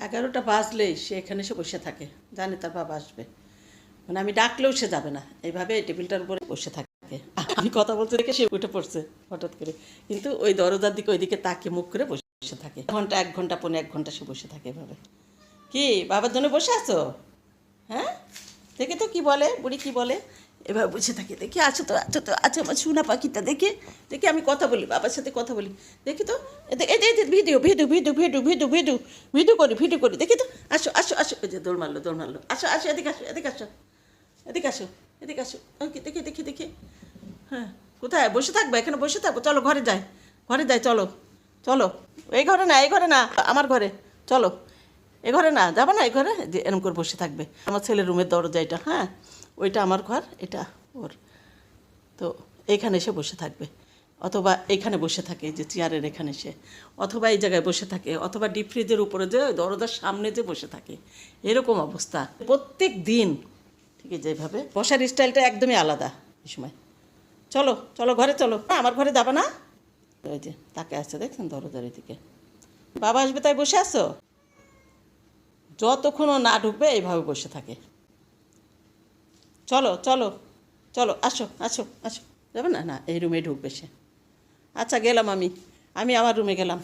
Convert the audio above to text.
এগারোটা বাজলেই সে এখানে এসে বসে থাকে। জানে তার বাবা আসবে। মানে আমি ডাকলেও সে যাবে না। এইভাবে এই টেবিলটার উপরে বসে থাকে। আমি কথা বলতে দেখে সে উঠে পড়ছে হঠাৎ করে। কিন্তু ওই দরজার দিকে, ওইদিকে তাকে মুখ করে বসে থাকে। ঘণ্টা, এক ঘণ্টা পনেরো এক ঘণ্টা সে বসে থাকে এভাবে। কি, বাবার জন্য বসে আছো? হ্যাঁ? দেখে তো কি বলে? বুড়ি কি বলে? এবার বসে থাকি দেখি আছো তো আছো তো, আছো আমার সোনা পাখিটা, দেখি দেখি আমি কথা বলি, বাবার সাথে কথা বলি। দেখি তো এই এই এই video video video video video video video করি ভিডিও করি, দেখি তো, আসো আসো আসো। ওই যে দৌড় মারলো দৌড় মারলো, আসো আসো, এদিকে আসো এদিকে আসো এদিকে আসো এদিকে আসো। ওকে, দেখি দেখি দেখি। হ্যাঁ কোথায়? বসে থাকবে, এখানে বসে থাকব চলো ঘরে যাই ঘরে যাই, চলো চলো, এই ঘরে না, এই ঘরে না, আমার ঘরে, চলো, এ ঘরে না, যাবে না, এই ঘরে? যে এরম করে বসে থাকবে, আমার ছেলের রুমের দরজা এটা হ্যাঁ ওইটা আমার ঘর, এটা ওর। তো এইখানে এসে বসে থাকবে। অথবা এইখানে বসে থাকে যে চেয়ারের এখানে এসে অথবা এই জায়গায় বসে থাকে, অথবা ডিপ ফ্রিজের উপরে যে দরজার সামনে যে বসে থাকে। এরকম অবস্থা। প্রত্যেক দিন, ঠিক আছে যেভাবে বসার স্টাইলটা একদমই আলাদা এই সময়। চলো চলো ঘরে, চলো। আমার ঘরে যাবে না? ওই যে, তাকে আসছে, দেখছেন দরজার এদিকে। বাবা আসবে, তাই বসে আছো? যতক্ষণ না ঢুকবে, এইভাবে বসে থাকে। চলো চলো চলো, আসো আসো আসো। যাবে না? না, এই রুমে ঢুকবে সে। আচ্ছা গেলাম আমি। আমি আমার রুমে গেলাম।